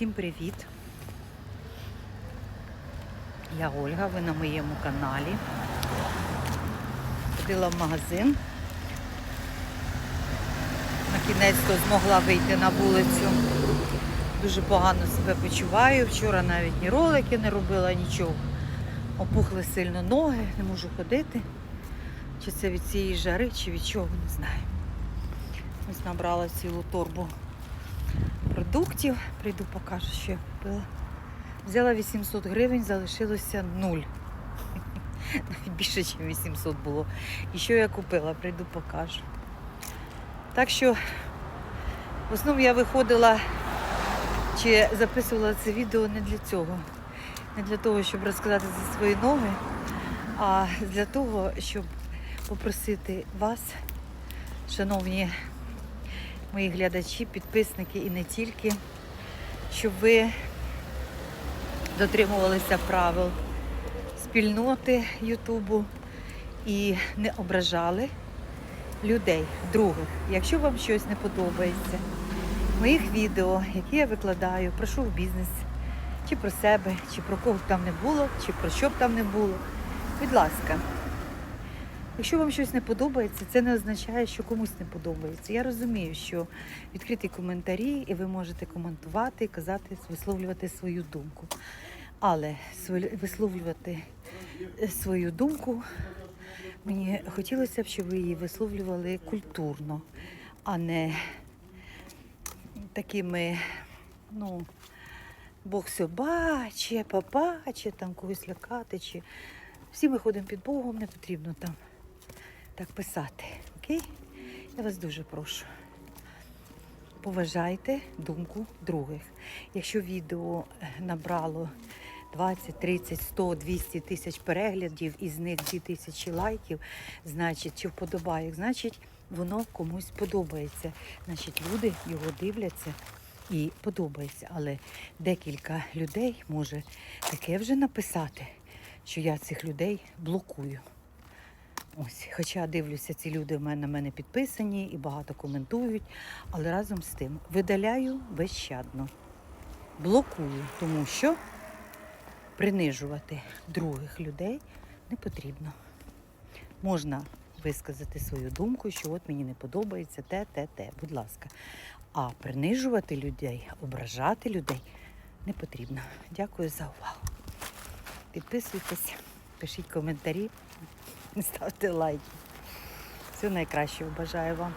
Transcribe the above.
Всім привіт! Я Ольга, ви на моєму каналі. Ходила в магазин. На кінець-то змогла вийти на вулицю. Дуже погано себе почуваю. Вчора навіть ні ролики не робила, нічого. Опухли сильно ноги, не можу ходити. Чи це від цієї жари, чи від чого, не знаю. Ось набрала цілу торбу продуктів. Прийду, покажу, що я купила. Взяла 800 гривень, залишилося 0. Навіть більше, ніж 800 було. І що я купила, прийду, покажу. Так що, в основному я виходила чи записувала це відео не для цього. Не для того, щоб розказати за свої ноги, а для того, щоб попросити вас, шановні мої глядачі, підписники і не тільки, щоб ви дотримувалися правил спільноти Ютубу і не ображали людей, других. Якщо вам щось не подобається, моїх відео, які я викладаю про шоу-бізнес, чи про себе, чи про кого б там не було, чи про що б там не було, будь ласка, Якщо вам щось не подобається, це не означає, що комусь не подобається. Я розумію, що відкриті коментарі, і ви можете коментувати, казати, висловлювати свою думку. Але висловлювати е, свою думку мені хотілося б, щоб ви її висловлювали культурно, а не такими, ну, Бог все бачить, побачить, там когось лякати. Чи... Всі ми ходимо під Богом, не потрібно там так писати. Окей? Я вас дуже прошу. Поважайте думку других. Якщо відео е, набрало 20, 30, 100, 200 тисяч переглядів, із них 2 тисячі лайків, значить, чи вподобайок, значить, воно комусь подобається. Значить, люди його дивляться і подобається. Але декілька людей може таке вже написати, що я цих людей блокую. Ось, хоча дивлюся, ці люди в мене на мене підписані і багато коментують, але разом з тим видаляю безщадно, блокую, тому що принижувати других людей не потрібно. Можна висказати свою думку, що от мені не подобається те, те, те, будь ласка. А принижувати людей, ображати людей не потрібно. Дякую за увагу. Підписуйтесь, пишіть коментарі. Ставте лайки. Всього найкращого бажаю вам.